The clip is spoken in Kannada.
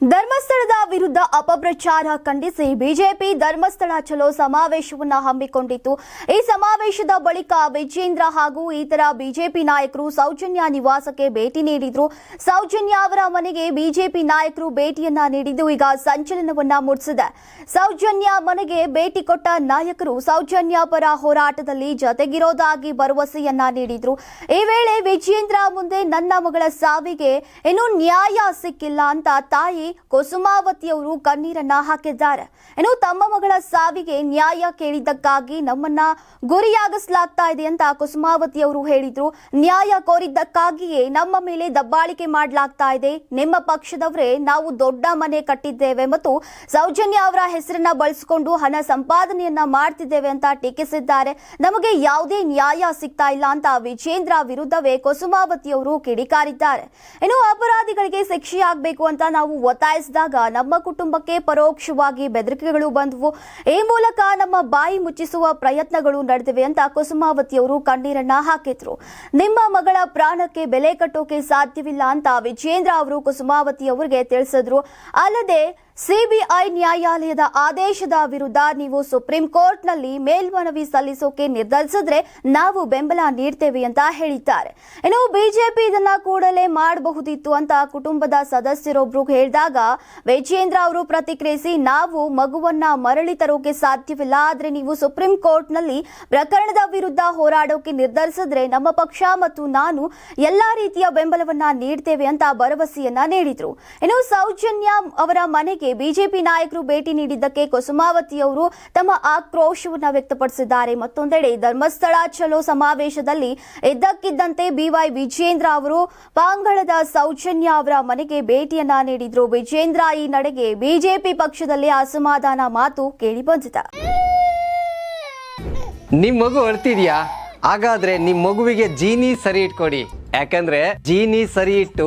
ಧರ್ಮಸ್ಥಳದ ವಿರುದ್ಧ ಅಪಪ್ರಚಾರ ಖಂಡಿಸಿ ಬಿಜೆಪಿ ಧರ್ಮಸ್ಥಳ ಚಲೋ ಸಮಾವೇಶವನ್ನ ಹಮ್ಮಿಕೊಂಡಿತ್ತು. ಈ ಸಮಾವೇಶದ ಬಳಿಕ ವಿಜೇಂದ್ರ ಹಾಗೂ ಇತರ ಬಿಜೆಪಿ ನಾಯಕರು ಸೌಜನ್ಯ ನಿವಾಸಕ್ಕೆ ಭೇಟಿ ನೀಡಿದ್ರು. ಸೌಜನ್ಯ ಅವರ ಮನೆಗೆ ಬಿಜೆಪಿ ನಾಯಕರು ಭೇಟಿಯನ್ನ ನೀಡಿದ್ದು ಈಗ ಸಂಚಲನವನ್ನ ಮೂಡಿಸಿದೆ. ಸೌಜನ್ಯ ಮನೆಗೆ ಭೇಟಿ ಕೊಟ್ಟ ನಾಯಕರು ಸೌಜನ್ಯ ಪರ ಹೋರಾಟದಲ್ಲಿ ಜೊತೆಗಿರೋದಾಗಿ ಭರವಸೆಯನ್ನ ನೀಡಿದ್ರು. ಈ ವೇಳೆ ವಿಜೇಂದ್ರ ಮುಂದೆ ನನ್ನ ಮಗಳ ಸಾವಿಗೆ ಇನ್ನೂ ನ್ಯಾಯ ಸಿಕ್ಕಿಲ್ಲ ಅಂತ ತಾಯಿ ಕುಸುಮಾವತಿಯವರು ಕಣ್ಣೀರನ್ನ ಹಾಕಿದ್ದಾರೆ. ಇನ್ನು ತಮ್ಮ ಮಗಳ ಸಾವಿಗೆ ನ್ಯಾಯ ಕೇಳಿದ್ದಕ್ಕಾಗಿ ನಮ್ಮನ್ನ ಗುರಿಯಾಗಿಸಲಾಗ್ತಾ ಇದೆ ಅಂತ ಕುಸುಮಾವತಿಯವರು ಹೇಳಿದ್ರು. ನ್ಯಾಯ ಕೋರಿದ್ದಕ್ಕಾಗಿಯೇ ನಮ್ಮ ಮೇಲೆ ದಬ್ಬಾಳಿಕೆ ಮಾಡಲಾಗ್ತಾ ಇದೆ. ನಿಮ್ಮ ಪಕ್ಷದವರೇ ನಾವು ದೊಡ್ಡ ಮನೆ ಕಟ್ಟಿದ್ದೇವೆ ಮತ್ತು ಸೌಜನ್ಯ ಅವರ ಹೆಸರನ್ನ ಬಳಸಿಕೊಂಡು ಹಣ ಸಂಪಾದನೆಯನ್ನ ಮಾಡ್ತಿದ್ದೇವೆ ಅಂತ ಟೀಕಿಸಿದ್ದಾರೆ. ನಮಗೆ ಯಾವುದೇ ನ್ಯಾಯ ಸಿಗ್ತಾ ಇಲ್ಲ ಅಂತ ವಿಜೇಂದ್ರ ವಿರುದ್ಧವೇ ಕುಸುಮಾವತಿಯವರು ಕಿಡಿಕಾರಿದ್ದಾರೆ. ಇನ್ನು ಅಪರಾಧಿಗಳಿಗೆ ಶಿಕ್ಷೆಯಾಗಬೇಕು ಅಂತ ನಾವು ಒತ್ತಾಯಿಸಿದಾಗ ನಮ್ಮ ಕುಟುಂಬಕ್ಕೆ ಪರೋಕ್ಷವಾಗಿ ಬೆದರಿಕೆಗಳು ಬಂದವು. ಈ ಮೂಲಕ ನಮ್ಮ ಬಾಯಿ ಮುಚ್ಚಿಸುವ ಪ್ರಯತ್ನಗಳು ನಡೆದಿವೆ ಅಂತ ಕುಸುಮಾವತಿಯವರು ಕಣ್ಣೀರನ್ನ ಹಾಕಿದ್ರು. ನಿಮ್ಮ ಮಗಳ ಪ್ರಾಣಕ್ಕೆ ಬೆಲೆ ಕಟ್ಟೋಕೆ ಸಾಧ್ಯವಿಲ್ಲ ಅಂತ ವಿಜೇಂದ್ರ ಅವರು ಕುಸುಮಾವತಿ ಅವರಿಗೆ ತಿಳಿಸಿದ್ರು. ಅಲ್ಲದೆ ಸಿಬಿಐ ನ್ಯಾಯಾಲಯದ ಆದೇಶದ ವಿರುದ್ಧ ನೀವು ಸುಪ್ರೀಂ ಕೋರ್ಟ್ನಲ್ಲಿ ಮೇಲ್ಮನವಿ ಸಲ್ಲಿಸೋಕೆ ನಿರ್ಧರಿಸಿದ್ರೆ ನಾವು ಬೆಂಬಲ ನೀಡ್ತೇವೆ ಅಂತ ಹೇಳಿದ್ದಾರೆ. ಇನ್ನು ಬಿಜೆಪಿ ಇದನ್ನ ಕೂಡಲೇ ಮಾಡಬಹುದಿತ್ತು ಅಂತ ಕುಟುಂಬದ ಸದಸ್ಯರೊಬ್ರು ಹೇಳಿದಾಗ, ವಿಜೇಂದ್ರ ಅವರು ಪ್ರತಿಕ್ರಿಯಿಸಿ, ನಾವು ಮಗುವನ್ನ ಮರಳಿ ತರೋಕೆ ಸಾಧ್ಯವಿಲ್ಲ, ಆದ್ರೆ ನೀವು ಸುಪ್ರೀಂ ಕೋರ್ಟ್ನಲ್ಲಿ ಪ್ರಕರಣದ ವಿರುದ್ಧ ಹೋರಾಡೋಕೆ ನಿರ್ಧರಿಸಿದ್ರೆ ನಮ್ಮ ಪಕ್ಷ ಮತ್ತು ನಾನು ಎಲ್ಲಾ ರೀತಿಯ ಬೆಂಬಲವನ್ನ ನೀಡ್ತೇವೆ ಅಂತ ಭರವಸೆಯನ್ನ ನೀಡಿದ್ರು. ಇನ್ನು ಸೌಜನ್ಯ ಅವರ ಮನೆಗೆ ಬಿಜೆಪಿ ನಾಯಕರು ಭೇಟಿ ನೀಡಿದ್ದಕ್ಕೆ ಕುಸುಮಾವತಿ ಅವರು ತಮ್ಮ ಆಕ್ರೋಶವನ್ನು ವ್ಯಕ್ತಪಡಿಸಿದ್ದಾರೆ. ಮತ್ತೊಂದೆಡೆ ಧರ್ಮಸ್ಥಳ ಚಲೋ ಸಮಾವೇಶದಲ್ಲಿ ಇದ್ದಕ್ಕಿದ್ದಂತೆ ಬಿವೈ ವಿಜೇಂದ್ರ ಅವರು ಪಾಂಗಳದ ಸೌಜನ್ಯ ಅವರ ಮನೆಗೆ ಭೇಟಿಯನ್ನ ನೀಡಿದ್ರು. ವಿಜೇಂದ್ರ ಈ ನಡೆಗೆ ಬಿಜೆಪಿ ಪಕ್ಷದಲ್ಲಿ ಅಸಮಾಧಾನ ಮಾತು ಕೇಳಿಬಂದಿದೆ ನಿಮ್ ಮಗು ಅಳ್ತಿದ್ಯಾ? ಹಾಗಾದ್ರೆ ನಿಮ್ ಮಗುವಿಗೆ ಜೀನಿ ಸರಿ ಇಟ್ಕೊಡಿ. ಯಾಕಂದ್ರೆ ಜೀನಿ ಸರಿ ಇಟ್ಟು